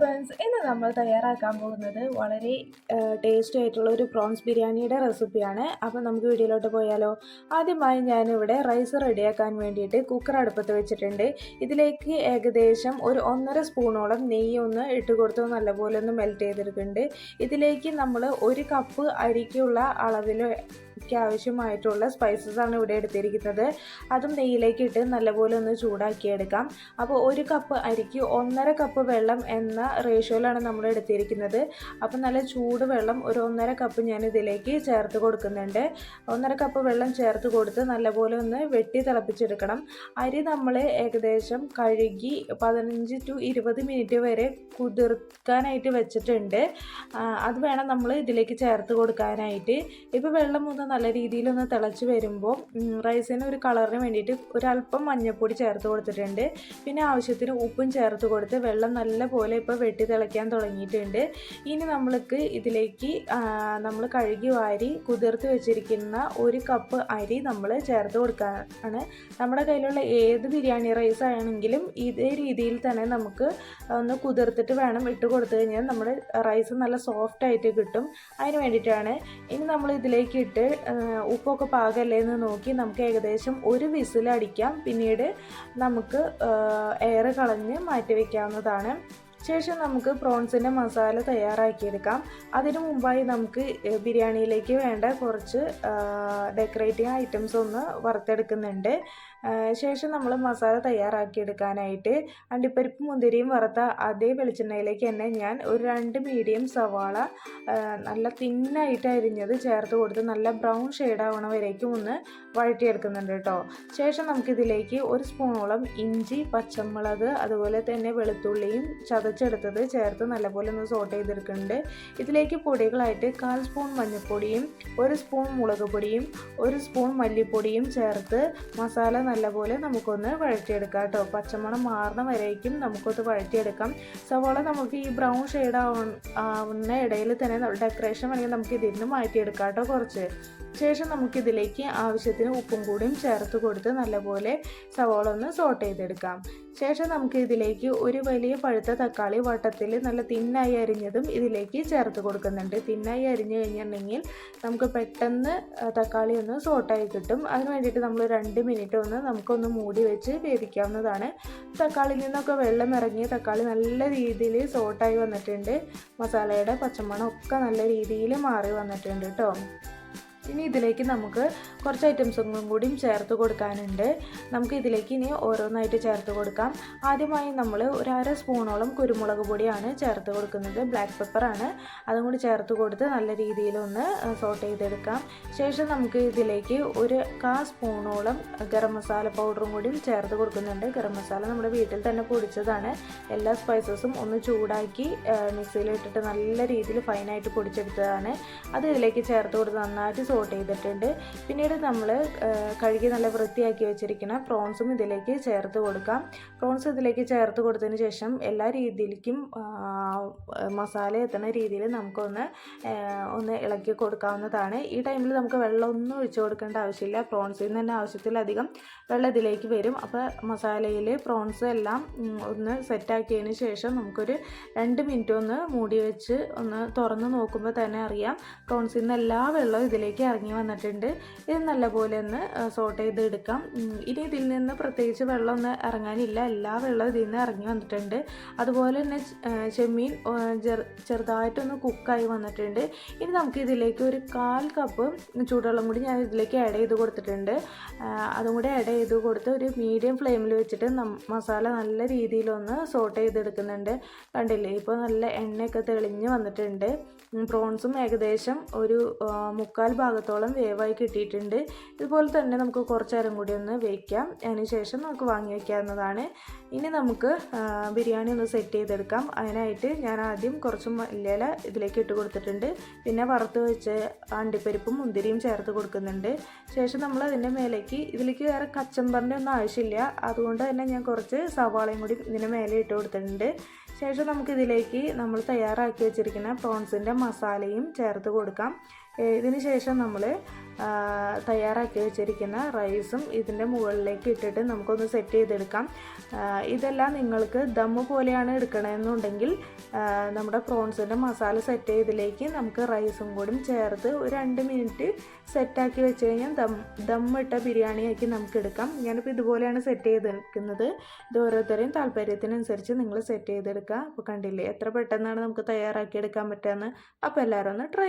Friends ഇന്ന് നമ്മൾ തയ്യാറാക്കാൻ പോകുന്നത് വളരെ ടേസ്റ്റി ആയിട്ടുള്ള ഒരു പ്രോൺസ് ബിരിയാണിയുടെ റെസിപ്പിയാണ് അപ്പോൾ നമുക്ക് വീഡിയോയിലോട്ട് പോയാലോ. ആദ്യമായി ഞാനിവിടെ റൈസ് റെഡിയാക്കാൻ വേണ്ടിയിട്ട് കുക്കർ അടുപ്പത്ത് വെച്ചിട്ടുണ്ട്. ഇതിലേക്ക് ഏകദേശം ഒരു ഒന്നര സ്പൂണോളം നെയ്യ് ഒന്ന് ഇട്ട് കൊടുത്ത് നല്ലപോലെ ഒന്ന് മെൽറ്റ് ചെയ്തെടുക്കുന്നുണ്ട്. ഇതിലേക്ക് നമ്മൾ ഒരു കപ്പ് അരിക്കുള്ള അളവിൽ ക്ക് ആവശ്യമായിട്ടുള്ള സ്പൈസസ് ആണ് ഇവിടെ എടുത്തിരിക്കുന്നത്. അതും നെയ്യിലേക്ക് ഇട്ട് നല്ലപോലെ ഒന്ന് ചൂടാക്കിയെടുക്കാം. അപ്പോൾ ഒരു കപ്പ് അരിക്ക് ഒന്നര കപ്പ് വെള്ളം എന്ന റേഷ്യോയിലാണ് നമ്മൾ എടുത്തിരിക്കുന്നത്. അപ്പോൾ നല്ല ചൂട് വെള്ളം ഒരു ഒന്നര കപ്പ് ഞാൻ ഇതിലേക്ക് ചേർത്ത് കൊടുക്കുന്നുണ്ട്. ഒന്നര കപ്പ് വെള്ളം ചേർത്ത് കൊടുത്ത് നല്ലപോലെ ഒന്ന് വെട്ടി തിളപ്പിച്ചെടുക്കണം. അരി നമ്മൾ ഏകദേശം കഴുകി പതിനഞ്ച് ടു ഇരുപത് മിനിറ്റ് വരെ കുതിർക്കാനായിട്ട് വെച്ചിട്ടുണ്ട്. അത് വേണം നമ്മൾ ഇതിലേക്ക് ചേർത്ത് കൊടുക്കാനായിട്ട്. ഇപ്പോൾ വെള്ളം ഒന്ന് നല്ല രീതിയിലൊന്ന് തിളച്ച് വരുമ്പോൾ റൈസിന് ഒരു കളറിന് വേണ്ടിയിട്ട് ഒരല്പം മഞ്ഞൾപ്പൊടി ചേർത്ത് കൊടുത്തിട്ടുണ്ട്. പിന്നെ ആവശ്യത്തിന് ഉപ്പും ചേർത്ത് കൊടുത്ത് വെള്ളം നല്ല പോലെ ഇപ്പോൾ വെട്ടി തിളയ്ക്കാൻ തുടങ്ങിയിട്ടുണ്ട്. ഇനി നമ്മൾക്ക് ഇതിലേക്ക് നമ്മൾ കഴുകി വാരി കുതിർത്ത് വെച്ചിരിക്കുന്ന ഒരു കപ്പ് അരി നമ്മൾ ചേർത്ത് കൊടുക്കാനാണ് നമ്മുടെ കയ്യിലുള്ള ഏത് ബിരിയാണി റൈസ് ആണെങ്കിലും ഇതേ രീതിയിൽ തന്നെ നമുക്ക് ഒന്ന് കുതിർത്തിട്ട് വേണം ഇട്ട് കൊടുത്തു കഴിഞ്ഞാൽ നമ്മുടെ റൈസ് നല്ല സോഫ്റ്റ് ആയിട്ട് കിട്ടും. അതിന് വേണ്ടിയിട്ടാണ് ഇനി നമ്മൾ ഇതിലേക്ക് ഇട്ട് ഉപ്പൊക്കെ പാകല്ലേ എന്ന് നോക്കി നമുക്ക് ഏകദേശം ഒരു വിസിൽ അടിക്കാം. പിന്നീട് നമുക്ക് എയർ കളഞ്ഞ് മാറ്റി വയ്ക്കാവുന്നതാണ് ശേഷം നമുക്ക് പ്രോൺസിന്റെ മസാല തയ്യാറാക്കിയെടുക്കാം. അതിനു മുമ്പായി നമുക്ക് ബിരിയാണിയിലേക്ക് വേണ്ട കുറച്ച് ഡെക്കറേറ്റിംഗ് ഐറ്റംസ് ഒന്ന് വറുത്തെടുക്കുന്നുണ്ട്. ശേഷം നമ്മൾ മസാല തയ്യാറാക്കിയെടുക്കാനായിട്ട് അണ്ടിപ്പരിപ്പ് മുന്തിരിയും വറുത്ത അതേ വെളിച്ചെണ്ണയിലേക്ക് തന്നെ ഞാൻ ഒരു രണ്ട് മീഡിയം സവാള നല്ല തിന്നായിട്ട് അരിഞ്ഞത് ചേർത്ത് കൊടുത്ത് നല്ല ബ്രൗൺ ഷെയ്ഡ് ആവണ വരേക്കും ഒന്ന് വഴറ്റിയെടുക്കുന്നുണ്ട് കേട്ടോ ശേഷം നമുക്കിതിലേക്ക് ഒരു സ്പൂണോളം ഇഞ്ചി പച്ചമുളക് അതുപോലെ തന്നെ വെളുത്തുള്ളിയും ചതച്ചെടുത്തത് ചേർത്ത് നല്ലപോലെ ഒന്ന് സോട്ട് ചെയ്തെടുക്കുന്നുണ്ട്. ഇതിലേക്ക് പൊടികളായിട്ട് കാൽ സ്പൂൺ മഞ്ഞൾപ്പൊടിയും ഒരു സ്പൂൺ മുളക് പൊടിയും ഒരു സ്പൂൺ മല്ലിപ്പൊടിയും ചേർത്ത് മസാല നല്ലപോലെ നമുക്കൊന്ന് വഴറ്റിയെടുക്കാം കേട്ടോ. പച്ചമണം മാറുന്ന വരേക്കും നമുക്കൊന്ന് വഴറ്റിയെടുക്കാം. സവാള നമുക്ക് ഈ ബ്രൗൺ ഷെയ്ഡ് ആവുന്ന ഇടയിൽ തന്നെ ഡെക്കറേഷൻ വേണമെങ്കിൽ നമുക്ക് ഇതിൽ നിന്ന് മാറ്റിയെടുക്കാം കേട്ടോ കുറച്ച്. ശേഷം നമുക്കിതിലേക്ക് ആവശ്യത്തിന് ഉപ്പും കൂടിയും ചേർത്ത് കൊടുത്ത് നല്ലപോലെ സവാള ഒന്ന് സോട്ട് ചെയ്തെടുക്കാം. ശേഷം നമുക്ക് ഇതിലേക്ക് ഒരു വലിയ പഴുത്ത തക്കാളി വട്ടത്തിൽ നല്ല തിന്നായി അരിഞ്ഞതും ഇതിലേക്ക് ചേർത്ത് കൊടുക്കുന്നുണ്ട്. തിന്നായി അരിഞ്ഞു കഴിഞ്ഞിട്ടുണ്ടെങ്കിൽ നമുക്ക് പെട്ടെന്ന് തക്കാളി ഒന്ന് സോട്ടായി കിട്ടും. അതിന് വേണ്ടിയിട്ട് നമ്മൾ രണ്ട് മിനിറ്റ് ഒന്ന് നമുക്കൊന്ന് മൂടി വെച്ച് വേവിക്കാവുന്നതാണ്. തക്കാളിയിൽ നിന്നൊക്കെ വെള്ളം ഇറങ്ങി തക്കാളി നല്ല രീതിയിൽ സോട്ടായി വന്നിട്ടുണ്ട്. മസാലയുടെ പച്ചമണം ഒക്കെ നല്ല രീതിയിൽ മാറി വന്നിട്ടുണ്ട് കേട്ടോ ഇനി ഇതിലേക്ക് നമുക്ക് കുറച്ച് ഐറ്റംസും കൂടിയും ചേർത്ത് കൊടുക്കാനുണ്ട്. നമുക്ക് ഇതിലേക്ക് ഇനി ഓരോന്നായിട്ട് ചേർത്ത് കൊടുക്കാം. ആദ്യമായി നമ്മൾ ഒരു അര സ്പൂണോളം കുരുമുളക് പൊടിയാണ് ചേർത്ത് കൊടുക്കുന്നത്. ബ്ലാക്ക് പെപ്പറാണ് അതും കൂടി ചേർത്ത് കൊടുത്ത് നല്ല രീതിയിലൊന്ന് സോട്ട് ചെയ്തെടുക്കാം. ശേഷം നമുക്ക് ഇതിലേക്ക് ഒരു കാ സ്പൂണോളം ഗരം മസാല പൗഡറും കൂടിയും ചേർത്ത് കൊടുക്കുന്നുണ്ട്. ഗരം മസാല നമ്മുടെ വീട്ടിൽ തന്നെ പൊടിച്ചതാണ്. എല്ലാ സ്പൈസസും ഒന്ന് ചൂടാക്കി മിക്സിയിലിട്ടിട്ട് നല്ല രീതിയിൽ ഫൈനായിട്ട് പൊടിച്ചെടുത്തതാണ്. അത് ഇതിലേക്ക് ചേർത്ത് കൊടുത്ത് നന്നായിട്ട് സോട്ട് ചെയ്തിട്ടുണ്ട്. പിന്നീട് നമ്മൾ കഴുകി നല്ല വൃത്തിയാക്കി വെച്ചിരിക്കുന്ന പ്രോൺസും ഇതിലേക്ക് ചേർത്ത് കൊടുക്കാം. പ്രോൺസ് ഇതിലേക്ക് ചേർത്ത് കൊടുത്തതിന് ശേഷം എല്ലാ രീതിയിലേക്കും മസാല എത്തുന്ന രീതിയിൽ നമുക്കൊന്ന് ഒന്ന് ഇളക്കി കൊടുക്കാവുന്നതാണ്. ഈ ടൈമിൽ നമുക്ക് വെള്ളമൊന്നും ഒഴിച്ചു കൊടുക്കേണ്ട ആവശ്യമില്ല. പ്രോൺസിൽ നിന്ന് തന്നെ ആവശ്യത്തിലധികം വെള്ളം ഇതിലേക്ക് വരും. അപ്പോൾ മസാലയിൽ പ്രോൺസ് എല്ലാം ഒന്ന് സെറ്റാക്കിയതിന് ശേഷം നമുക്കൊരു രണ്ട് മിനിറ്റ് ഒന്ന് മൂടി വെച്ച് ഒന്ന് തുറന്ന് നോക്കുമ്പോൾ തന്നെ അറിയാം പ്രോൺസിൽ നിന്ന് എല്ലാ വെള്ളവും ഇതിലേക്ക് ഇറങ്ങി വന്നിട്ടുണ്ട്. ഇത് നല്ലപോലെ ഒന്ന് സോട്ട് ചെയ്ത് എടുക്കാം. ഇനി ഇതിൽ നിന്ന് പ്രത്യേകിച്ച് വെള്ളം ഒന്നും ഇറങ്ങാനില്ല. എല്ലാ വെള്ളവും ഇതിൽ നിന്ന് ഇറങ്ങി വന്നിട്ടുണ്ട്. അതുപോലെ തന്നെ ചെമ്മീൻ ചെറുതായിട്ടൊന്ന് കുക്കായി വന്നിട്ടുണ്ട്. ഇനി നമുക്ക് ഇതിലേക്ക് ഒരു കാൽ കപ്പ് ചൂടുവെള്ളം കൂടി ഞാൻ ഇതിലേക്ക് ആഡ് ചെയ്ത് കൊടുത്തിട്ടുണ്ട്. അതും കൂടി ആഡ് ചെയ്ത് കൊടുത്ത് ഒരു മീഡിയം ഫ്ലെയിമിൽ വെച്ചിട്ട് മസാല നല്ല രീതിയിലൊന്ന് സോട്ട് ചെയ്തെടുക്കുന്നുണ്ട് കണ്ടില്ലേ? ഇപ്പോൾ നല്ല എണ്ണയൊക്കെ തെളിഞ്ഞ് വന്നിട്ടുണ്ട്. പ്രോൺസും ഏകദേശം ഒരു മുക്കാൽ മുക്കാൽ ഭാഗത്തോളം വേവായി കിട്ടിയിട്ടുണ്ട്. ഇതുപോലെ തന്നെ നമുക്ക് കുറച്ച് നേരം കൂടി ഒന്ന് വയ്ക്കാം അതിനുശേഷം നമുക്ക് വാങ്ങി വയ്ക്കാവുന്നതാണ് ഇനി നമുക്ക് ബിരിയാണി ഒന്ന് സെറ്റ് ചെയ്തെടുക്കാം. അതിനായിട്ട് ഞാൻ ആദ്യം കുറച്ച് മല്ലിയില ഇതിലേക്ക് ഇട്ട് കൊടുത്തിട്ടുണ്ട്. പിന്നെ വറുത്ത് വെച്ച് അണ്ടിപ്പരിപ്പും മുന്തിരിയും ചേർത്ത് കൊടുക്കുന്നുണ്ട്. ശേഷം നമ്മൾ അതിന്റെ മേലേക്ക് ഇതിലേക്ക് വേറെ കച്ചമ്പറിന്റെ ഒന്നും ആവശ്യമില്ല. അതുകൊണ്ട് തന്നെ ഞാൻ കുറച്ച് സവാളയും കൂടി ഇതിന് മേലെ ഇട്ട് കൊടുത്തിട്ടുണ്ട്. ശേഷം നമുക്കിതിലേക്ക് നമ്മൾ തയ്യാറാക്കി വെച്ചിരിക്കുന്ന പ്രോൺസിന്റെ മസാലയും ചേർത്ത് കൊടുക്കാം. ഇതിന് ശേഷം നമ്മൾ തയ്യാറാക്കി വെച്ചിരിക്കുന്ന റൈസും ഇതിന്റെ മുകളിലേക്ക് ഇട്ടിട്ട് നമുക്കൊന്ന് സെറ്റ് ചെയ്തെടുക്കാം. ഇതെല്ലാം നിങ്ങൾക്ക് ദമ്മ് പോലെയാണ് എടുക്കണമെന്നുണ്ടെങ്കിൽ നമ്മുടെ പ്രോൺസിന്റെ മസാല സെറ്റ് ചെയ്തതിലേക്ക് നമുക്ക് റൈസും കൂടി ചേർത്ത് ഒരു രണ്ട് മിനിറ്റ് സെറ്റാക്കി വെച്ച് കഴിഞ്ഞാൽ ദം ദമ്മിട്ട ബിരിയാണിയാക്കി നമുക്ക് എടുക്കാം. ഞാനിപ്പോൾ ഇതുപോലെയാണ് സെറ്റ് ചെയ്തെടുക്കുന്നത്. ഇത് ഓരോരുത്തരെയും താല്പര്യത്തിനനുസരിച്ച് നിങ്ങൾ സെറ്റ് ചെയ്തെടുക്കുക. അപ്പോൾ കണ്ടില്ലേ എത്ര പെട്ടെന്നാണ് നമുക്ക് തയ്യാറാക്കി എടുക്കാൻ പറ്റുകയെന്ന് അപ്പോൾ എല്ലാവരും ഒന്ന് ട്രൈ